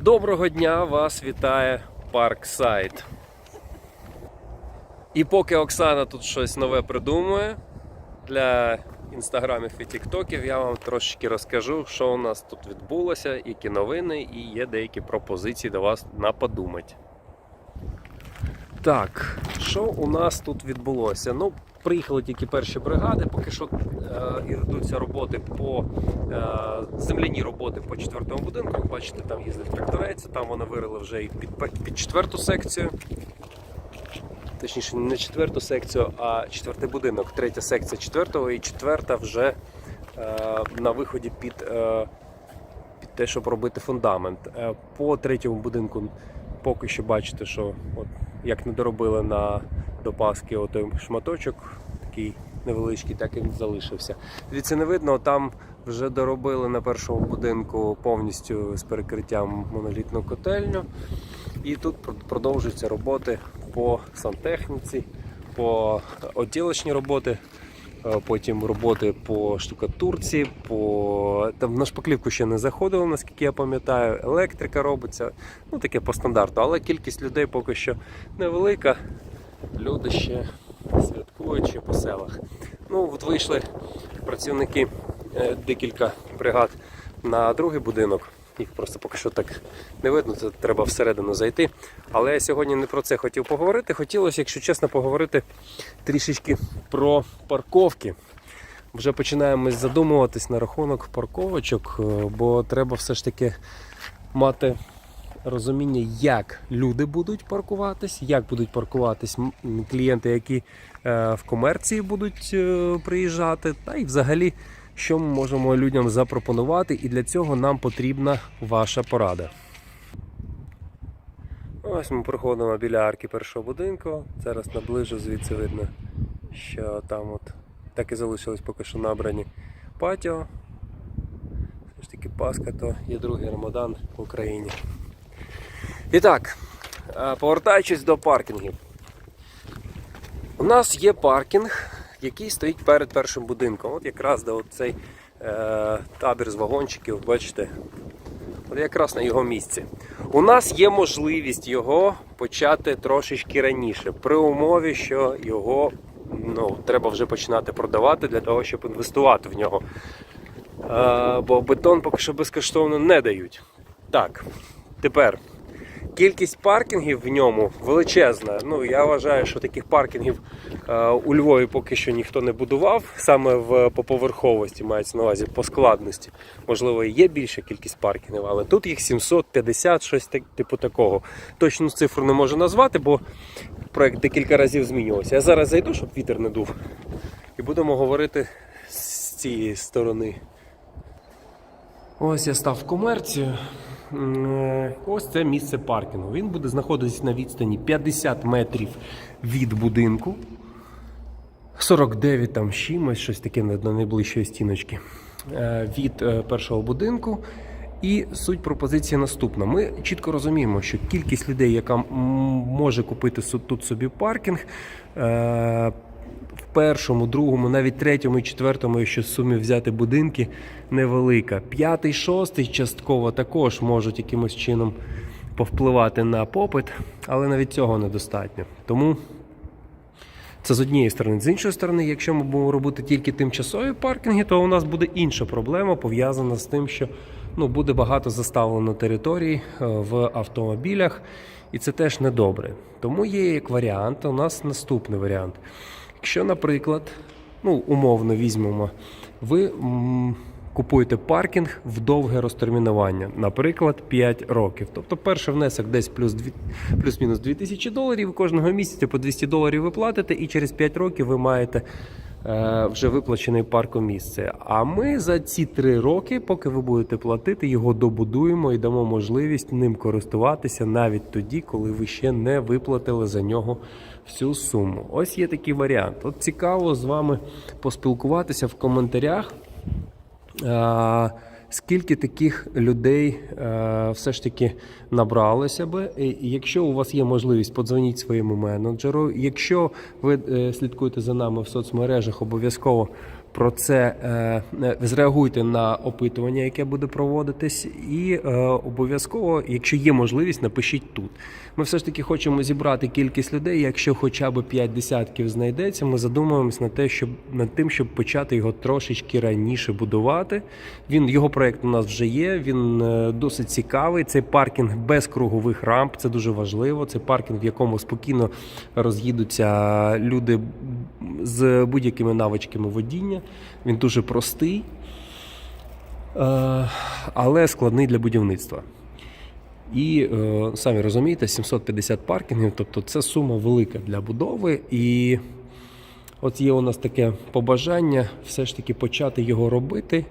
Доброго дня! Вас вітає Парксайд. І поки Оксана тут щось нове придумує для інстаграмів і тіктоків, я вам трошечки розкажу, що у нас тут відбулося, які новини, і є деякі пропозиції до вас на подумать. Так, що у нас тут відбулося? Ну, приїхали тільки перші бригади, поки що е, ідуться роботи по е, земляні роботи по четвертому будинку. Бачите, там їздить тракторець, там вони вирили вже і під, під четверту секцію. Точніше, не четверту секцію, а четвертий будинок. Третя секція четвертого і четверта вже е, на виході під, е, під те, щоб робити фундамент. Е, по третьому будинку поки що бачите, що от, як не доробили на допаски отой шматочок, такий невеличкий, так і залишився. Дивіться, не видно, там вже доробили на першому будинку повністю з перекриттям монолітну котельню. І тут продовжуються роботи по сантехніці, по оділочні роботи, е, потім роботи по штукатурці, по там на шпаклівку ще не заходили, наскільки я пам'ятаю. Електрика робиться, ну таке по стандарту, але кількість людей поки що невелика. Люди ще святкують ще по селах. Ну, от вийшли працівники е, декілька бригад на другий будинок. Їх просто поки що так не видно, це треба всередину зайти. Але я сьогодні не про це хотів поговорити. Хотілося, якщо чесно, поговорити трішечки про парковки. Вже починаємо задумуватись на рахунок парковочок, е, бо треба все ж таки мати розуміння, як люди будуть паркуватись, як будуть паркуватись клієнти, які е, в комерції будуть е, приїжджати, та й взагалі, що ми можемо людям запропонувати, і для цього нам потрібна ваша порада. Ось ми проходимо біля арки першого будинку. Зараз наближу, звідси видно, що там от так і залишились поки що набрані патіо. Все ж таки Пасха, то є другий Рамадан в Україні. І так, е, повертаючись до паркінгів. У нас є паркінг, який стоїть перед першим будинком. От якраз де цей е, табір з вагончиків, бачите, от якраз на його місці. У нас є можливість його почати трошечки раніше, при умові, що його ну, треба вже починати продавати для того, щоб інвестувати в нього. Е, бо бетон поки що безкоштовно не дають. Так, тепер. Кількість паркінгів в ньому величезна. Ну я вважаю, що таких паркінгів е, у Львові поки що ніхто не будував, саме в по поверховості мається на увазі по складності. Можливо, є більша кількість паркінгів, але тут їх 750, щось так, типу такого. Точну цифру не можу назвати, бо проект декілька разів змінювався. Я зараз зайду, щоб вітер не дув, і будемо говорити з цієї сторони. Ось я став в комерцію. Е, Ось це місце паркінгу. Він буде знаходитись на відстані 50 метрів від будинку. 49 там чимось, щось таке до найближчої стіночки е, від е, першого будинку. І суть пропозиції наступна. Ми чітко розуміємо, що кількість людей, яка може купити тут собі паркінг, першому, другому, навіть третьому і четвертому, якщо сумі взяти будинки, невелика. П'ятий, шостий частково також можуть якимось чином повпливати на попит, але навіть цього недостатньо. Тому це з однієї сторони. З іншої сторони, якщо ми будемо робити тільки тимчасові паркінги, то у нас буде інша проблема пов'язана з тим, що ну, буде багато заставлено територій е, в автомобілях, і це теж недобре. Тому є як варіант, у нас наступний варіант. Якщо, наприклад, ну, умовно візьмемо, ви купуєте паркінг в довге розтермінування, наприклад, 5 років. Тобто перший внесок десь плюс-мінус плюс-мінус 2000 доларів, кожного місяця по 200 доларів ви платите, і через 5 років ви маєте вже виплачений паркомісце. А ми за ці три роки, поки ви будете платити, його добудуємо і дамо можливість ним користуватися навіть тоді, коли ви ще не виплатили за нього всю суму. Ось є такий варіант. От цікаво з вами поспілкуватися в коментарях. Скільки таких людей е, все ж таки набралося би? Якщо у вас є можливість, подзвоніть своєму менеджеру. Якщо ви е, слідкуєте за нами в соцмережах, обов'язково про це е, е, зреагуйте на опитування, яке буде проводитись, і е, обов'язково, якщо є можливість, напишіть тут. Ми все ж таки хочемо зібрати кількість людей. Якщо хоча б 5 десятків знайдеться, ми задумуємось над те, щоб над тим, щоб почати його трошечки раніше будувати. Він його проект у нас вже є. Він досить цікавий. Це паркінг без кругових рамп. Це дуже важливо. Це паркінг, в якому спокійно роз'їдуться люди з будь-якими навичками водіння. Він дуже простий, е, але складний для будівництва. І е, самі розумієте, 750 паркінгів, тобто це сума велика для будови. І от є у нас таке побажання все ж таки почати його робити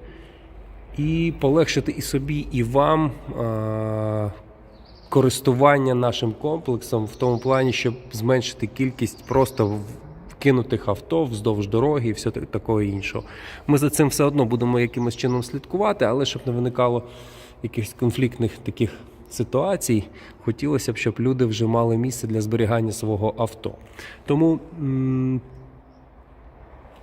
і полегшити і собі, і вам е, користування нашим комплексом в тому плані, щоб зменшити кількість просто вкинутих авто вздовж дороги і все такого іншого. Ми за цим все одно будемо якимось чином слідкувати, але щоб не виникало якихось конфліктних таких ситуацій, хотілося б, щоб люди вже мали місце для зберігання свого авто. Тому.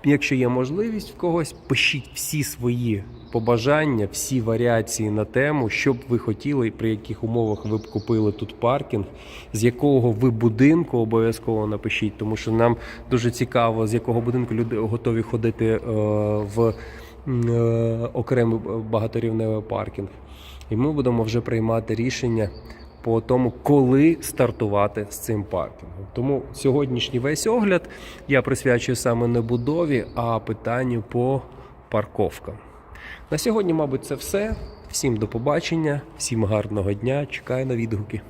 Якщо є можливість в когось, пишіть всі свої побажання, всі варіації на тему, що б ви хотіли, при яких умовах ви б купили тут паркінг, з якого ви будинку обов'язково напишіть, тому що нам дуже цікаво, з якого будинку люди готові ходити е, в е, окремий багаторівневий паркінг. І ми будемо вже приймати рішення по тому, коли стартувати з цим паркінгом. Тому сьогоднішній весь огляд я присвячую саме не будові, а питанню по парковкам. На сьогодні, мабуть, це все. Всім до побачення, всім гарного дня. Чекаю на відгуки.